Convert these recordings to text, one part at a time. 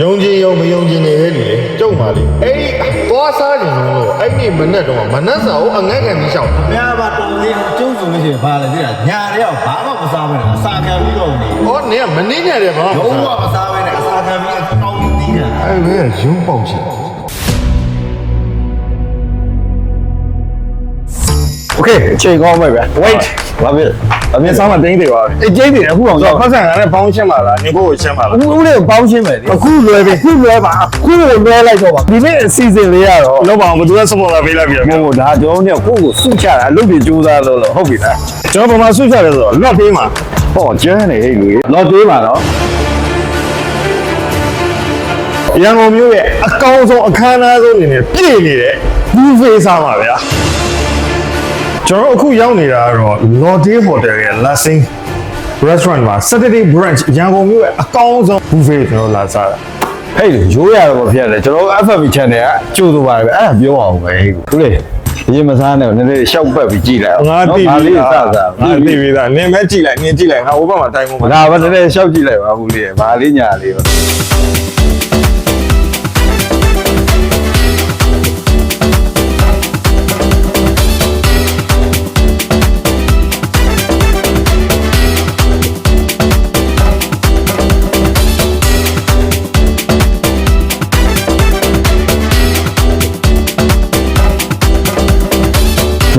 ယုံကြည်ယုံမယုံကြည်နေတဲ့လူလေကြုံပါလေအဲ့ဒီသွားစားကြလို့အဲ့ဒီမနဲ့တော့မနဲ့စာကိုအငတ်ခံပြီးရှောက်တာဘယ်ပါတော်လေးကျုံဆိုလို့ရှိရင်ဘာလဲသိလားညာတယောက်ဘာမှမစားဘဲနဲ့အစာခံပြီးတော့နေဟောနေကမနေနဲ့တယ်ဘာမှမလုံးဝစားမစားဘဲနဲ့အစာခံပြီးအကောင်းကြီးတီးတာအဲ့ဘယ်ရုံးပေါက်ချင် okay ချိန်ကောင်းပဲဗျ wait ဘာဖြစ်အမြင်စားမှတင်းသေးပါပဲအကျိန်းသေးတယ်အခုအောင်ဆိုပတ်စံကလည်းပေါင်းရှင်းပါလားနေဖို့ရှင်းပါလားအခုဦးလေးပေါင်းရှင်းမယ်လေအခုလွယ်ပြီအခုလွယ်ပါအခုကိုလွယ်လိုက်တော့ပါဒီနေ့အစီအစဉ်လေးရတော့လောက်ပါအောင်ဘယ်သူက support လာပေးလိုက်ပြီဟုတ်ဟုတ်ဒါကျွန်တော်တို့ကိုကိုစုချတာအလုပ်တွေစူးစမ်းလို့လို့ဟုတ်ပြီလားကျွန်တော်ပုံမှန်စုချတယ်ဆိုတော့လော့ပေးမှာဟောကျန်းနေဟဲ့လူလော့ပေးမှာတော့ရန်ကုန်မြို့ရဲ့အကောင်းဆုံးအခမ်းအနားဆုံးအနေနဲ့ပြည်နေတဲ့ဘူးဖေးစားပါဗျာ ကျွန်တော်အခုရောက်နေတာကတော့ Lotte Hotel ရဲ့ Lassing Restaurant မှာ Saturday Brunch ရန်ကုန်မြို့ရဲ့အကောင်းဆုံး buffet ကျွန်တော်လာစားတာဟဲ့ရိုးရတော့ဖြစ်ရတယ်ကျွန်တော် FB channel ကကြိုးဆိုပါတယ်ဗျအဲ့ဒါပြောအောင်ပဲဟုတ်လေဒီမစားနဲ့နည်းနည်းရှောက်ပတ်ပြီးကြည့်လိုက်အောင်ငါသိငါပြီလေးစလားစငါသိပြီလားနင်မဲကြည့်လိုက်နင်ကြည့်လိုက်ငါဟိုဘက်မှာတိုင်းကုန်ပါဒါပဲနည်းနည်းရှောက်ကြည့်လိုက်ပါဘူးလေးဘာလေးညာလေးပါ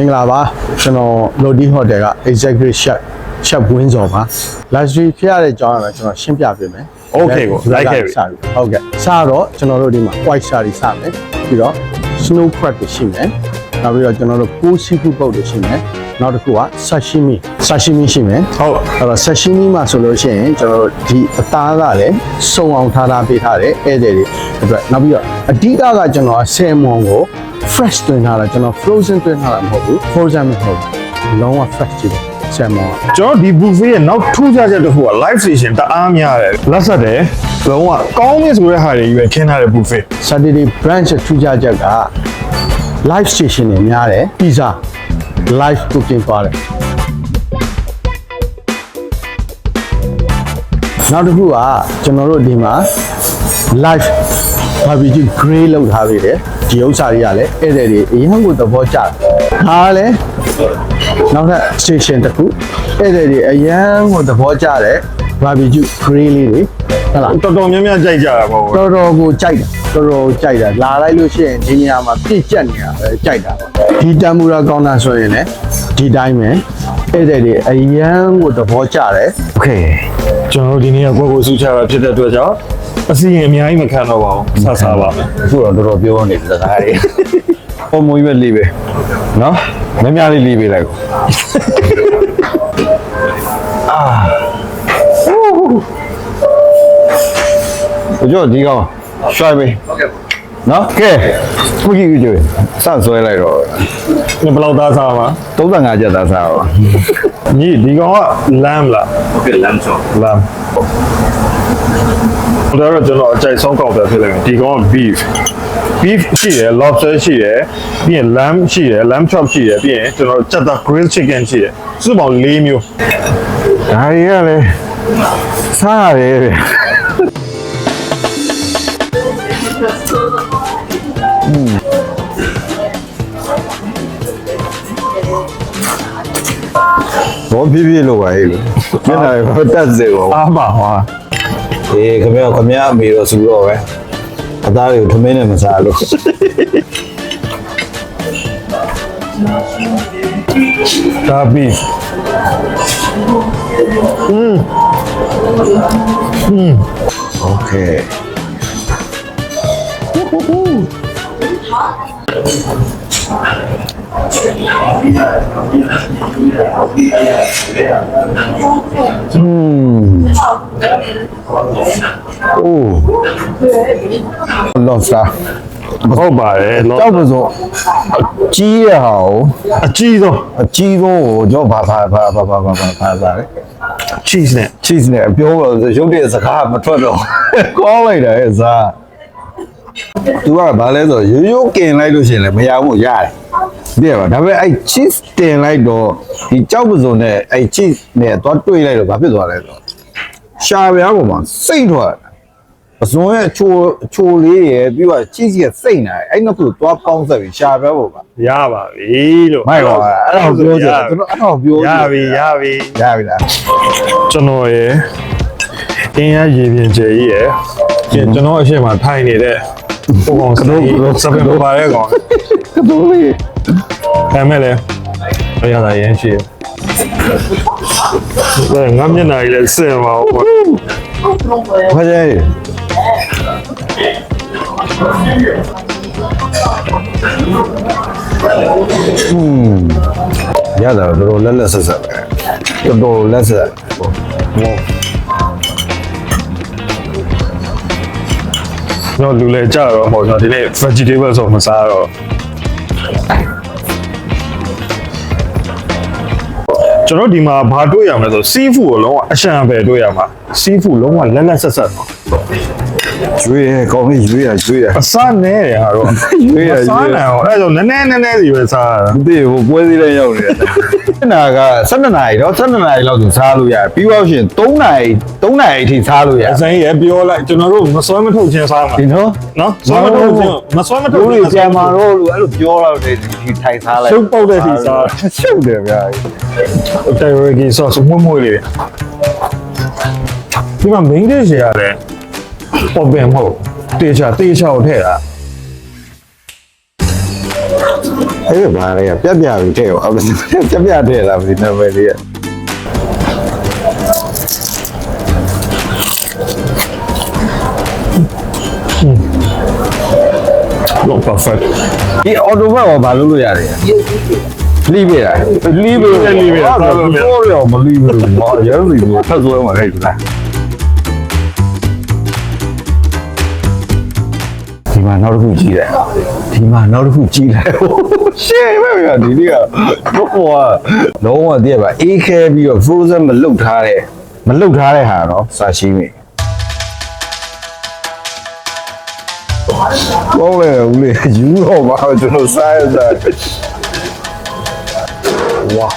င်္ဂလာပါကျွန်တော် Lodi Hotel က Executive Chef Chef ဝင်းစော်ပါ Luxury ဖြစ်ရတဲ့အကြောင်းအရာကိုကျွန်တော်ရှင်းပြပေးမယ် Okay ကို like ခဲ့ပြီစပြီဟုတ်ကဲ့စတော့ကျွန်တော်တို့ဒီမှာ white curry စမယ်ပြီးတော့ snow crab တွေရှိမယ်နောက်ပြီးတော့ကျွန်တော်တို့ cool seafood ပုတ်တွေရှိမယ် နောက်တစ်ခုက sashimi sashimi ရှိမယ်ဟုတ်အဲ့တော့ sashimi မှာဆိုလို့ရှိရင်ကျွန်တော်တို့ဒီအသားကလည်းစုံအောင်ထားထားပေးထားတယ်ဧည့်သည်တွေအတွက်နောက်ပြီးတော့အဓိကကကျွန်တော်ဆယ်မွန်ကို fresh တွင်ထားတာကျွန်တော် frozen တွင်ထားတာမဟုတ်ဘူး frozen မဟုတ်ဘူးလုံးဝ fresh ကြည့်တယ်ဆယ်မွန်ကကျွန်တော်ဒီ buffet ရဲ့နောက်ထူးခြားချက်တစ်ခုက live station တအားများတယ်လက်ဆက်တယ်လုံးဝကောင်းပြီဆိုတဲ့ဟာတွေကြီးပဲခင်းထားတဲ့ buffet Saturday branch ထူးခြားချက်က live station တွေများတယ် pizza live cooking ပါတယ်နောက်တစ်ခုကကျွန်တော်တို့ဒီမှာ live barbecue grill လုပ်ထားပေးတယ်ဒီဥစ္စာတွေကလည်းဧည့်သည်တွေအရင်ကသဘောကျတယ်ဒါကလည်းနောက်ထပ် station တစ်ခုဧည့်သည်တွေအရင်ကသဘောကျတယ် barbecue grill လေးတွေ ဟုတ်လား တော်တော်များများကြိုက်ကြတာပေါ့ဗျာ တော်တော်ကိုကြိုက်တာတော်တော်ကိုကြိုက်တာလာလိုက်လို့ရှိရင်ဒီနေရာမှာပြည့်ကျက်နေတာပဲကြိုက်တာပါဒီတမ်မူရာကောင်းတာဆိုရင်လည်းဒီတိုင်းပဲအဲ့တဲ့တွေအရန်ကိုသဘောကျတယ် โอเคကျွန်တော်တို့ဒီနေ့ကကိုယ့်ကိုယ်စုချတာဖြစ်တဲ့အတွက်ကြောင့်အစီရင်အများကြီးမခံတော့ပါဘူးဆဆပါမယ် အခုတော့တော်တော်ပြောနေစကားတွေဟိုမွေးပဲလေးပဲနော်မများလေးလေးပေးလိုက်ကိုအာ ကြောဒီကောင်ရွှိုက်ပေးဟုတ်ကဲ့နော်ကဲခုကြီးကြီးကြွေစဆွဲလိုက်တော့ဒီဘယ်လောက်သားစားမှာ35ကျက်သားစားပါညီဒီကောင်ကလမ်းလားဟုတ်ကဲ့လမ်းချောလမ်းဒါတော့ကျွန်တော်အကြိုက်ဆုံးကောက်တယ်ဖြစ်လိမ့်မယ်ဒီကောင်က beef beef ရှိရယ် lobster ရှိရယ်ပြီးရင် lamb ရှိရယ် lamb chop ရှိရယ်ပြီးရင်ကျွန်တော်ကြက်သား grilled chicken ရှိရယ်စုပေါင်း၄မျိုး ဒါတွေကလည်းစားရတယ်ဗျ ဘောပြပြလို့ပါဟဲ့မျက်နှာဘာတက်စေကော အားပါဟွာ အေးခင်ဗျာခင်ဗျာအမေတော့စူတော့ပဲအသားတွေကိုထမင်းနဲ့မစားလို့ ဒါ beef โอเคอืมโอ้ lobster ဟုတ်ပါတယ် တောက်ပစုံအကြီးရဟာကို အကြီးဆုံး အကြီးဆုံးကိုကျွန်တော်ဘာဘာဘာဘာဘာဘာဘာဘာဘာလဲ cheese နဲ့ cheese နဲ့ပြောတော့ရုပ်တရက်စကားမထွက်တော့ကောင်းလိုက်တာရဲ့စား तू ကဘာလဲဆိုရိုးရိုးกินလိုက်လို့ရှိရင်လည်းမရဘူးရတယ် တဲ့ပါဒါပေမဲ့အဲ့ cheese တင်လိုက်တော့ဒီကြောက်ပစုံနဲ့အဲ့ cheese နဲ့သွားတွေ့လိုက်တော့ဘာဖြစ်သွားလဲဆိုတော့ရှာပြားပေါ်မှာစိတ်ထွက်ပစွန်ရဲ့ချိုချိုလေးရယ်ပြီးတော့ချစ်စီရဲ့စိတ်နေအဲ့နှစ်ခုသွားပေါင်းဆက်ပြီးရှာပဲပေါ့ပါရပါပြီလို့မိုက်ပါအဲ့တော့ပြောကြတယ်ကျွန်တော်အဲ့တော့ပြောရပြီရပြီရပြီလားကျွန်တော်ရယ်အင်းရရေပြင်ကျယ်ကြီးရယ်ကျွန်တော်အရှိမထိုင်နေတဲ့ဟိုကောင်စနိုးစပင်ပါတဲ့ကောင် ကတော့လေဒါမဲ့လေဘယ်ရတာရင်းရှိတယ်ငါမျက်နှာကြီးလည်းစင်ပါဘူးကွာခွဲကြရอืมရတာတော့တော်တော်လက်လက်ဆက်ဆက်ပဲတော်တော်လက်ဆက်ဟောတော့လူလည်းကြတော့မဟုတ်တော့ဒီနေ့ vegetable ဆိုမစားတော့ ကျွန်တော်ဒီမှာဘာတွေ့ရမလဲဆို seafood ကိုလုံးဝအရှံပဲတွေ့ရမှာ seafood လုံးဝလက်လက်ဆက်ဆက်ပါ ရွေးရကောင်းလေးရွေးရရွေးရအစားနဲတယ်ဟာတော့ရွေးရအစားရွေးရနဲအောင်အဲ့ဒါဆိုနည်းနည်းနည်းနည်းစီပဲစားရတာဒီဟိုပွဲစည်းလေးရောက်နေတယ်။နာက12နာရီတော့12နာရီလောက်ဆိုစားလို့ရတယ်။ပြီးတော့ရှင်3နာရီ3နာရီအထိစားလို့ရအစင်းရပြောလိုက်ကျွန်တော်တို့မစွဲမထုတ်ချင်းစားမှာဒီနော်နော်စွဲမထုတ်ချင်းမစွဲမထုတ်တို့တွေပြန်มาတော့လို့အဲ့လိုပြောတော့တယ်ဒီထိုင်စားလိုက်ရှုပ်ပုတ်တဲ့ထိစားရှုပ်တယ်ဗျာတယ်ရဂီဆော့စမွမွေးလေးဒီမှာ main dish ရတယ် ပေါ်ပင်မဟုတ်တေချာတေချာကိုထည့်တာအဲ့ဒါဘာလဲပြက်ပြပြီးတဲ့ရောအဲ့ဒါပြက်ပြတဲ့လားဒီနာမည်လေးကတော့ perfect ဒီအော်တိုဘတ်ကဘာလုပ်လို့ရတယ်လီးပေးတာလီးပေးလီးပေးတာတော့ရောမလီးဘူးဟောရဲစီကိုဖတ်ဆွဲမှာခဲ့လား မှာနောက်တစ်ခုကြည့်တယ်ဒီမှာနောက်တစ်ခုကြည့်လိုက်ရှေ့ပဲဗျာဒီနေ့ကဘောလုံးဝတည်းပါအေးခဲပြီးတော့ frozen မလုတ်ထားတဲ့မလုတ်ထားတဲ့ဟာတော့စာရှိမိဘောလေဦးလေယူတော့ပါကျွန်တော်စားရတာဝါ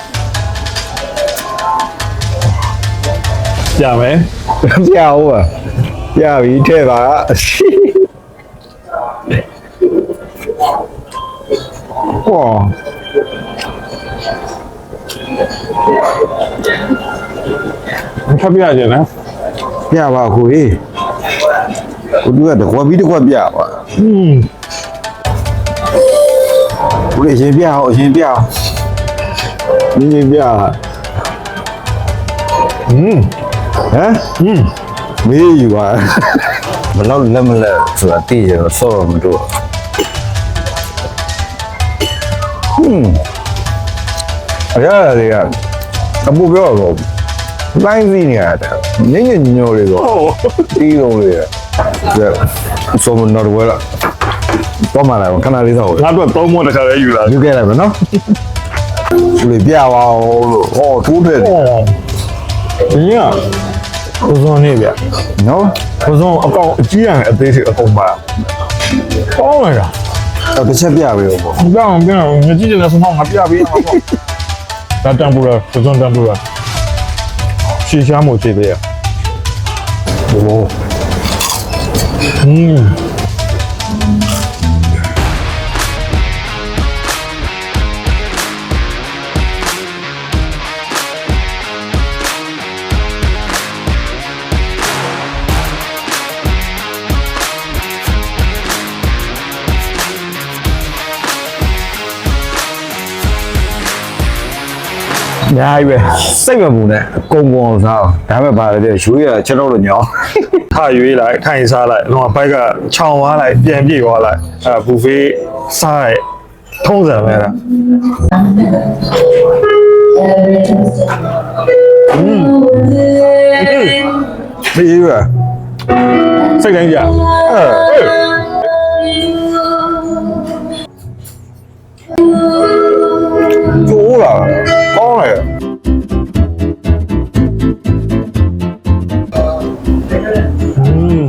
ကြမယ်ပြအောင်ပါပြပြီထဲပါ ก็ชอบยาเยอะนะยาว่าคุยคุณเลือแต่ความวิธีความยาวอะอืมคุณเห็นเบี้ยวเห็นเปียกนี่เปียเบี้ยอืมฮะอืมมีอยู่ว่ะ ဘလောက်လက်မလက်ဆိုတာသိရတော့စောတော့မတို့ဟွန်းအရာတွေကအပူပြောတော့လိုင်းစီနေရတယ်ညညညညိုလေးတော့ဟိုတီးလုံးလေးတဲ့ဆိုမနော်ဝဲလာတော့မလာခဏလေးတော့ငါတို့သုံးမတခါလေးယူလာယူခဲ့လိုက်မယ်နော်သူလေးပြပါအောင်လို့ဟောထိုးတယ်ဟောဒီက ကိုစုံနေဗျနော်ကိုစုံအကောင်အကြီးရအသေးစိတ်အကုန်ပါပေါင်းလိုက်တာတော့တစ်ချက်ပြပေးဦးပေါ့ပြောင်းပြောင်းငါကြည့်တယ်ဆိုတော့ငါပြပေးအောင်ပေါ့ဒါတန်ပူရာကိုစုံတန်ပူရာရှီရှားမို့ခြေသေးရဘိုးอืม အများကြီးပဲစိတ်မပူနဲ့အကုန်ကုန်အောင်စားအောင်ဒါပေမဲ့ပါလေရွှေးရချက်တော့လို့ညောင်းထရွေးလိုက်ထိုင်စားလိုက်တော့ဘိုက်ကခြောင်သွားလိုက်ပြန်ပြေးသွားလိုက်အဲဘူဖေးစားလိုက်ထုံးစံပဲလားမေးရစိတ်တိုင်းကြအဲ တယ်อืม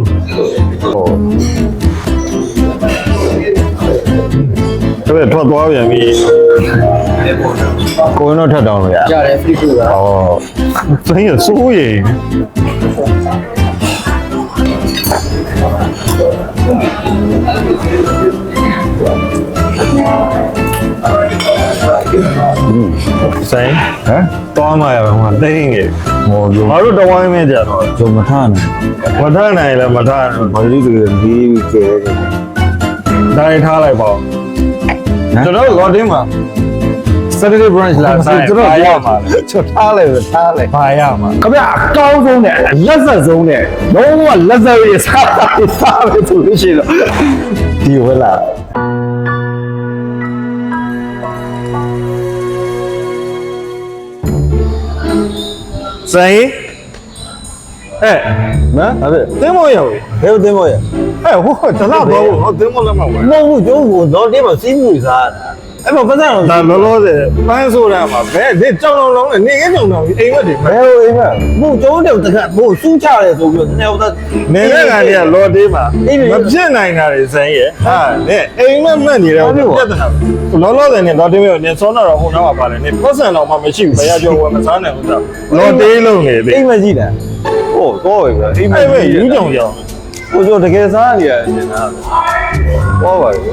ဟောဒါပေမဲ့ထွက်သွားပြန်ပြီကိုရင်တော့ထပ်တောင်းလို့ရရတယ် free food ကဟောသိရင်စိုးရင် ဆိုင်ဟမ်သွားမှရပါမှာတိတ်ငယ်ဟောရုံငါတို့တဝိုင်းမဲ့ကြတော့ဂျုံမထနိုင်မထနိုင်လည်းမထနိုင်ဘာလို့ဒီလိုဒီကဲဒါရထားလိုက်ပါဦးဟမ်ကျွန်တော်လော်တင်းမှာ Saturday brunch လာဆိုင်ကျွန်တော်ဘာရရမှာမှာချွတ်ထားလိုက်ပဲထားလိုက်ဘာရမှာခင်ဗျာအကောင်းဆုံးနဲ့အလက်ဆက်ဆုံးနဲ့လုံးဝလက်ဆက်ရစားတာစားပဲဆိုလို့ရှိရင်တော့ဒီဝဲလာ ဆိုင်အဲနော်ဟုတ်တယ်တင်းမောရောဘယ်တင်မောရအဲဟိုတလားတော့ဟိုတင်းမောလည်းမဟုတ်မဟုတ်ဘူးကျုံးကတော့တင်းမှာစီးမှုစားတာ အဲ့မှာပတ်စံတော့ဒါလောလောဆယ်ပန်းဆိုတာမှာဘယ်ဒီကြောင်လုံးလုံးနဲ့နေငယ်ကြောင်တော့အိမ်မက်တွေဘယ်လိုအိမ်မှာမဟုတ်ကျုံးတယ်တခါမဟုတ်စူးချတယ်ဆိုပြီးတော့နည်းတော့နေနဲ့ကန်တွေကလော်တေးမှာမဖြစ်နိုင်တာတွေဆိုင်ရဲ့ဟာနေအိမ်မက်မက်နေတယ်ပြဿနာလောလောဆယ်နဲ့လော်တေးမျိုးနေစောနာတော့ဟိုနောက်မှာပါလေနေပတ်စံတော့မှမရှိဘူးဘယ်ရကြောဝယ်မစားနိုင်ဘူးသားလော်တေးလုံးနေသေးအိမ်မှာကြည့်တာဟိုတော့ပဲအိမ်မှာအဲ့မဲ့ယူကြောင်ကြောင်ဟိုကျတကယ်စားနေရတယ်နေတာဟောပါဘူး